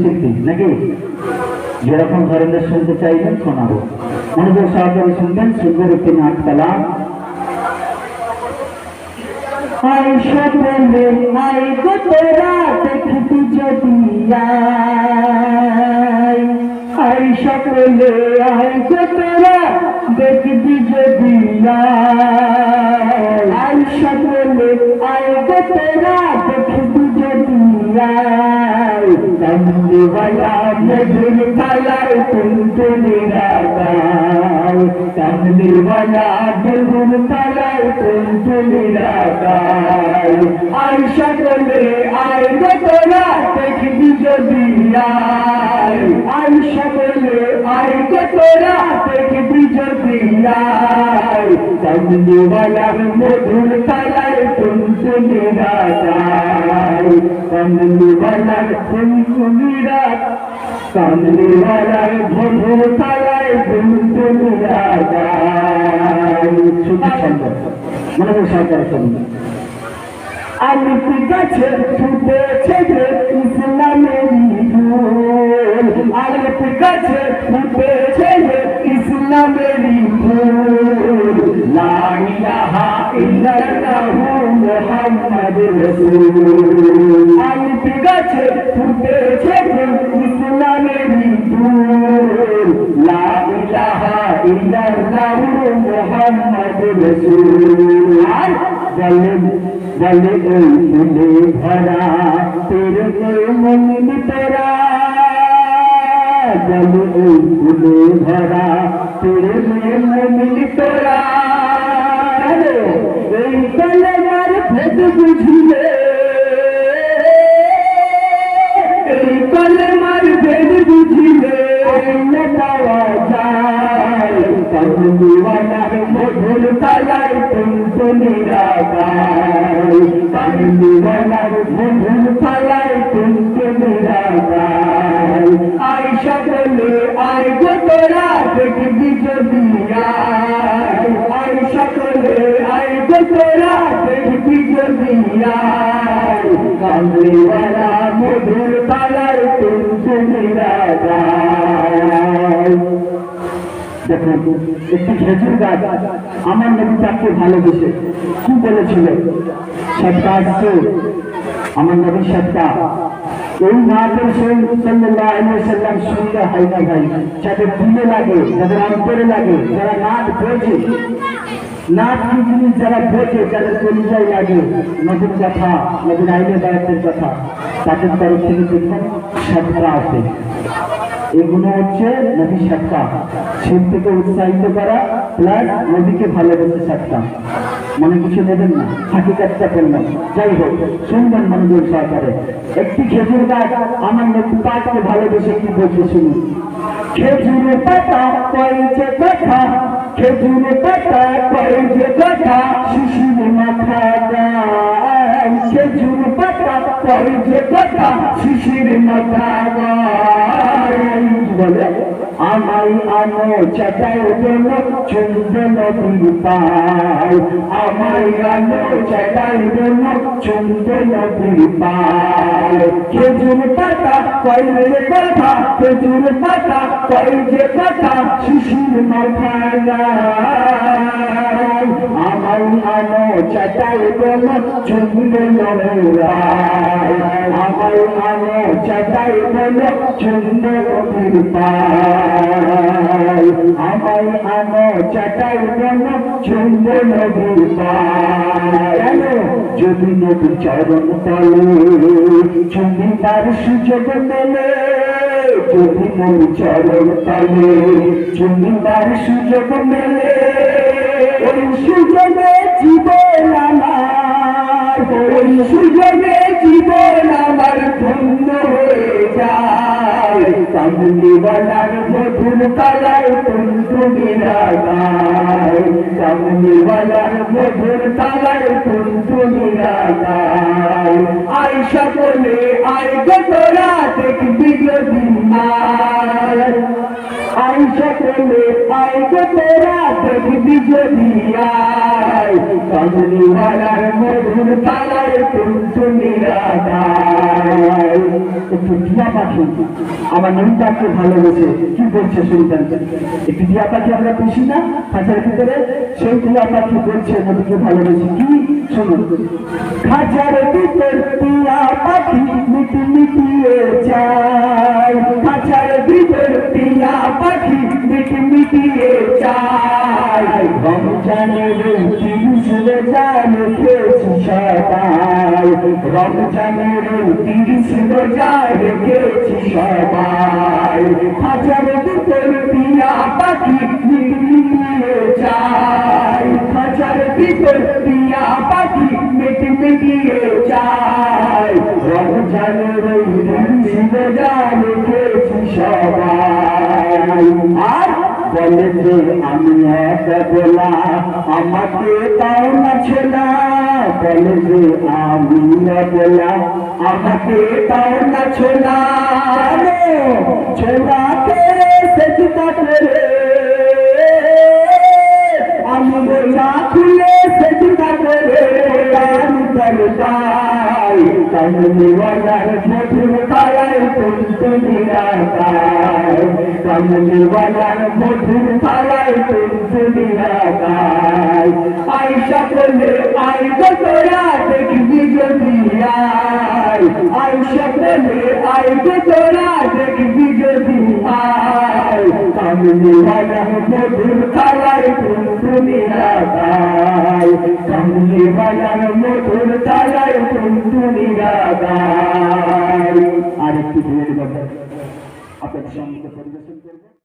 শিল্পী নাকি? যেরকম ধরনের শুনতে চাইবেন, শোনাবো। মনোযোগ সহকারে শুনবেন, সুন্দর একটি নাট কালাম আই তুমতুনি রাগাও কামলিওয়ালা মধুর কালায় তুমতুনি রাগাও আই সকলে আই গো তোরা দেখবি যদি আই সকলে গো তোরা দেখবি যদি আই কামলিওয়ালা মধুর কালায় তুমতুনি রাগাও কামলিওয়ালা তুমতুনি রাগাও কামলিওয়ালার ভোর তালায় তুমতুনি রাগাও শুধু ছন্দ মনে আলিপ গাছে ফুটেছে ইসলামের আলিপ গাছে মুহাম্মাদুর গাছে ফুটেছে যে ইসলামের লা ইলাহা ইল্লাল্লাহু মুহাম্মাদুর রাসূল আর বলেন বলে ওই ফুলে বুঝিলে কলেমার ভেদ বুঝিলে। পাওয়া যায়। কমলিওয়ালার মধুর তালায় রাগায়। কমলিওয়ালার মধুর তালায় রাগায়। আই সকলে আই গো তোরা, দেখবি যদি আয়। আই সকলে আই গো তোরা আয় কমলিওয়ালা মধুর তুমতুনি রাগায় দেখুন একটি খেজুর আমার নবী তাকে ভালোবেসে কি বলেছিল সত্তা আসছে আমার নবী সত্তা এই নাটের সেই আলাইহি সাল্লাম শুনলে হয় না ভাই যাদের দিলে লাগে যাদের অন্তরে লাগে যারা নাট বোঝে নাট কি জিনিস যারা বোঝে যাদের পরিচয় লাগে নদীর কথা নদীর আইনের দায়িত্বের কথা, তাদের তরফ থেকে দেখুন সত্তা আছে। এগুলো হচ্ছে নদী সাতটা। শিব থেকে উৎসাহিত করা, প্লাস নদীকে ভালোবেসে সাতটা। মনে কিছু নেবেন না? হাকিকাতটা বললাম যাই হোক, শুনবেন মনোযোগ সহকারে। একটি খেজুর গাছ, আমার নদী পাটকে ভালোবেসে কি বলছে শুনুন? খেজুর পাতা কয় কথা খেজুর পাতা কয় যে কথা শিশুর মাথা গায় খেজুর পাতা কয় যে কথা শিশির মাথা গায় বলে আমাই আনো চাটাই জন্য চুম্বে নদী পাই আমাই আনো চাটাই জন্য চুম্বে নদী পাই খেজুর পাতা কইলে কথা, খেজুর পাতা, কয় যে কথা, শিশির মাথায় চাটাই জন্য চুম্বে নদী পাই আমাই আনো চাটাই জন্য চুম্বে নদী পাই পাই যদি নদীর চরণ তলে চুম্বি তার সুযোগ মেলে যদি নদীর চরণ তলে চুম্বি তার সুযোগ মেলে ওই জীবন আমার ওই সুযোগে জীবন আমার ধন্য হয়ে যায়। কামলিওয়ালার মধুর তালায় তুমতুমি রাগায় কামলিওয়ালার মধুর তালায় তুমতুমি রাগায় আই সকলে আই গো তোরা, দেখবি যদি আয় তালায় টুনটুনিরা গায় একটু টিয়া পাখি কি বলছে শুনতেন একটু টিয়া পাখি আমরা খুশি না? খাঁচার ভিতরে সেই টিয়া পাখি বলছে, নদীকে ভালোবেসে কি? শুনুন। খাঁচার ভিতর টিয়া পাখি মিটি মিটিয়ে যায়। খাঁচার ভিতর পাখি মিটি মিটিয়ে যায় রমজানের তিরিশ রোজার খেয়েছি সবাই। রমজানের তিরিশ রোজা রেখেছি সবাই। হাজার ভিতর টিয়া পাখি মিটি মিটিয়ে যায় হাজার রোজা রেখেছি সবাই। আর বলে যে আমি এক বলা আমাকে তাও না। ছোলা বলে যে আমি বলা আমাকে তাও না। ছোলা ছোলা কে সেজদা করে আমি বলা খুলে সেজদা করে গান করতাই কমলিওয়ালার মধুর তালায় তুলতুলি রাখায় পালনওয়ালা মধুর পালায় পেন্সিলি লাগায় আয়সা বলে আই তোরা দেখবি যদি আয় আয়সা বলে আই তোরা দেখবি যদি আয় পালনওয়ালা মধুর পালায় পেন্সিলি লাগায় পালনওয়ালা মধুর আরেকটি ভিড় আপনার সামনে